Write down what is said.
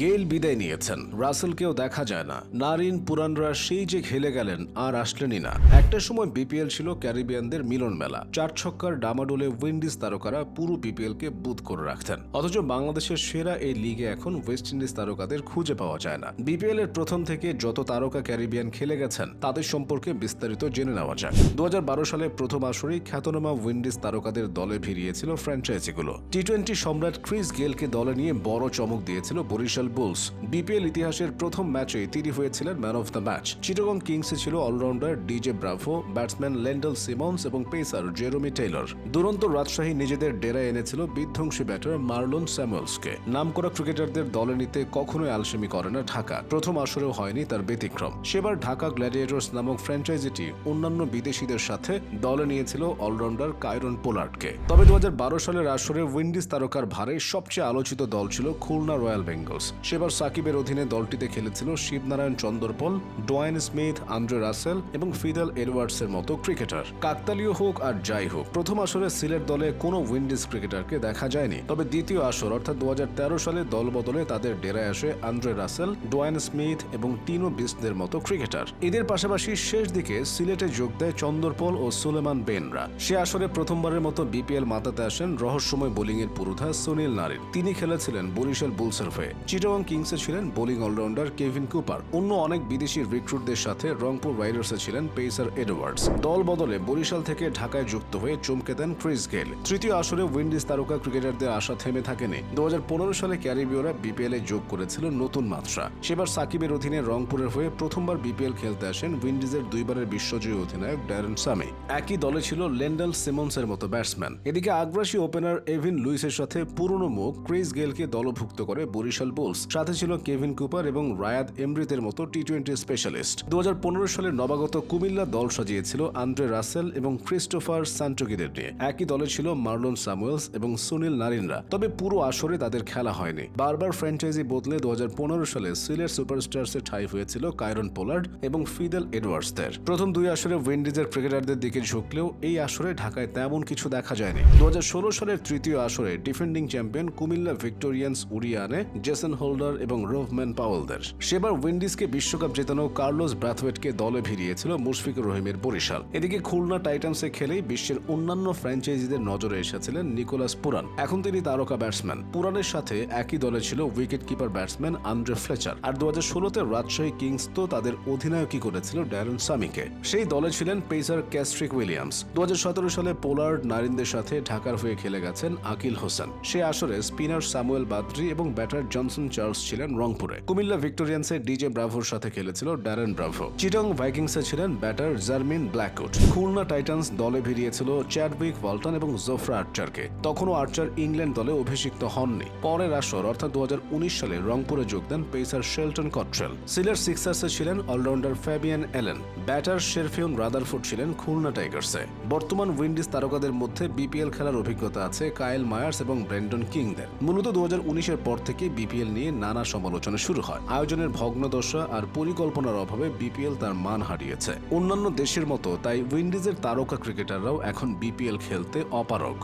Gayle বিদায় নিয়েছেন। রাসেলকেও দেখা যায় না। নারিন পুরানরা সেই যে খেলে গেলেন, আর আসলেনই না। একটা সময় বিপিএল ছিল ক্যারিবিয়ানদের মিলন মেলা। চার ছক্কার ডামাডোলে উইন্ডিজ তারকারা পুরো বিপিএল কে বুথ করে রাখতেন। অথচ বাংলাদেশের সেরা এই লিগে এখন ওয়েস্ট ইন্ডিজ তারকাদের খুঁজে পাওয়া যায় না। বিপিএল এর প্রথম থেকে যত তারকা ক্যারিবিয়ান খেলে গেছেন, তাদের সম্পর্কে বিস্তারিত জেনে নেওয়া যাক। দু সালে প্রথম আসরেই খ্যাতনামা উইন্ডিজ তারকাদের দলে ভিড়িয়েছিল ফ্র্যাঞ্চাইজিগুলো। টি টোয়েন্টি সম্রাট ক্রিস গেলকে দলে নিয়ে বড় চমক দিয়েছিল বরিশাল বুলস বিপিএল ইতিহাসের প্রথম ম্যাচে তিনি হয়েছিলেন man of the match Chittagong কিংসে ছিল allrounder DJ Bravo batsman Lendl Simmons এবং পেসার জেরোমি টেইলর দুরন্ত রাজশাহী নিজেদের ডেরায় এনেছিল বিধ্বংসী ব্যাটার মার্লন স্যামুয়েলসকে। নামকরা ক্রিকেটারদের দলে নিতে কখনোই আলসেমি করে না ঢাকা। প্রথম আসরেও হয়নি তার ব্যতিক্রম। সেবার ঢাকা গ্ল্যাডিয়েটর্স নামক ফ্র্যাঞ্চাইজিটি অন্যান্য বিদেশিদের সাথে দলে নিয়েছিল অলরাউন্ডার কায়রন পোলার্ডকে। তবে দু হাজার বারো সালের আসরে উইন্ডিজ তারকার ভারে সবচেয়ে আলোচিত দল ছিল খুলনা রয়্যাল বেঙ্গলস। সেবার সাকিবের অধীনে দলটিতে খেলেছিল Shivnarine Chanderpaul, Dwayne Smith, Andre Russell এবং ফিদেল এডওয়ার্ডসের মতো ক্রিকেটার। কাকতালীয় হোক আর যাই হোক, প্রথম আসরে সিলেট দলে কোনো উইন্ডিজ ক্রিকেটারকে দেখা যায়নি। তবে দ্বিতীয় আসর, অর্থাৎ দু সালে দল বদলে তাদের ডেরায় আসে আন্দ্রে রাসেল, ডোয়াইন স্মিথ এবং টিনো বিসদের মতো ক্রিকেটার। এদের পাশাপাশি শেষ দিকে সিলেটে যোগ দেয় চন্দরপল ও সুলেমান বেনরা। সে আসরে প্রথমবারের মতো বিপিএল মাতাতে আসেন রহস্যময় বোলিংয়ের পুরুধা সুনীল নারিন। তিনি খেলেছিলেন বরিশাল বুলসের হয়ে। চিটাগং কিংসে ছিলেন বোলিং অলরাউন্ডার কেভিন কুপার। অন্য অনেক বিদেশি রিক্রুটদের সাথে রংপুর রাইডার্সে ছিলেন পেসার এডওয়ার্ডস। দল বদলে বরিশাল থেকে ঢাকায় যুক্ত হয়ে চমকে দেন ক্রিস গেল। তৃতীয় আসরে উইন্ডিজ তারকা ক্রিকেটারদের আশা থেমে থাকেনি। দু সালে ক্যারিবীয়রা বিপিএল যোগ করেছিল নতুন মাত্রা। সেবার সাকিবের অধীনে রংপুরের হয়ে প্রথমবার বিপিএল খেলতে আসেন উইন্ডিজের দুইবারের বিশ্বজয়ী অধিনায়ক ড্যারেন সামি। একই দলে ছিল লেন্ডাল সিমন্সের মতো ব্যাটসম্যান। এদিকে আগ্রাসী ওপেনার এভিন লুইসের সাথে পুরনো মুখ ক্রিস গেলকে দলভুক্ত করে বরিশাল বুলস সাথে ছিল কেভিন কুপার এবং রায়াদ এমরিতের মতো টি টোয়েন্টি স্পেশালিস্ট। দু হাজার পনেরো সালে নবাগত কুমিল্লা দল সাজিয়েছিল আন্দ্রে রাসেল এবং ক্রিস্টোফার সান্টোকিদের নিয়ে। একই দলে ছিল মার্লন স্যামুয়েলস এবং সুনীল নারিনরা। তবে পুরো আসরে তাদের খেলা হয়নি। বারবার ফ্র্যাঞ্চাইজি বদলে দু সালে সিলেট সুপারস্টার্সে ঠাই হয়েছিল কাইরন পোলার্ড এবং ফিদেল এডওয়ার্ডসদের প্রথম দুই আসরে উইন্ডিজের ক্রিকেটারদের দিকে ঝুঁকলেও এই আসরে ঢাকায় তেমন কিছু দেখা যায়নি। দু হাজার ষোলো সালের তৃতীয় আসরে ডিফেন্ডিং চ্যাম্পিয়ন কুমিল্লা ভিক্টোরিয়ান্স উড়িয়ে আনে জেসন হোল্ডার এবং রোভম্যান পাওয়েলদের। সেবার উইন্ডিজকে বিশ্বকাপ জেতানো কার্লোস ব্রাথওয়েটকে দলে ভিড়িয়েছিল মুশফিকুর রহিমের বরিশাল। এদিকে খুলনা টাইটান্সে খেলেই বিশ্বের অন্যান্য ফ্র্যাঞ্চাইজিদের নজরে এসেছিলেন নিকোলাস পুরান। এখন তিনি তারকা ব্যাটসম্যান। পুরানের সাথে একই দলে ছিল wicket keeper batsman Andre Fletcher. আর দু হাজার ষোলোতে রাজশাহী কিংস তো তাদের অধিনায়কই করেছিল ড্যারন সামিকে। সেই দলে ছিলেন পেসার ক্যাস্ট্রিক উইলিয়ামস। দু হাজার সতেরো সালে পোলার্ড নারিনদের সাথে ঢাকার হয়ে খেলে গেছেন আকিল হোসেন। সে আসরে স্পিনার স্যামুয়েল বাদ্রি এবং ব্যাটার জনসন চার্লস ছিলেন রংপুরে। কুমিল্লা ভিক্টোরিয়ান্সে ডিজে ব্রাভোর সাথে খেলেছিল ড্যারেন ব্রাভো। চিটং ভাইকিংসে ছিলেন batter Jermaine Blackwood. Khulna Titans দলে ভিড়িয়েছিল চ্যাডউইক ওয়ালটন এবং জোফরা আর্চারকে। তখনও আর্চার ইংল্যান্ড দলে অভিষিক্ত হননি। পরের আসর, অর্থাৎ দু সালে রংপুরে যোগ দেন পেসার শেলটন কট্রেল। সিলেট সিক্সার্সে ছিলেন allrounder Fabian Allen. Batter Sherfane Rutherford ছিলেন খুলনা টাইগার্সে। বর্তমান উইন্ডিজ তারকাদের মধ্যে বিপিএল খেলার অভিজ্ঞতা আছে কায়েল মায়ার্স এবং ব্রেন্ডন কিংদের। মূলত দু হাজার পর থেকে বিপিএল নিয়ে নানা সমালোচনা শুরু হয়। আয়োজনের ভগ্নদশা আর পরিকল্পনার অভাবে বিপিএল তার মান হারিয়েছে। অন্যান্য দেশের মতো তাই উইন্ডিজের তারকা ক্রিকেটাররাও এখন বিপিএল খেলতে অপারগ।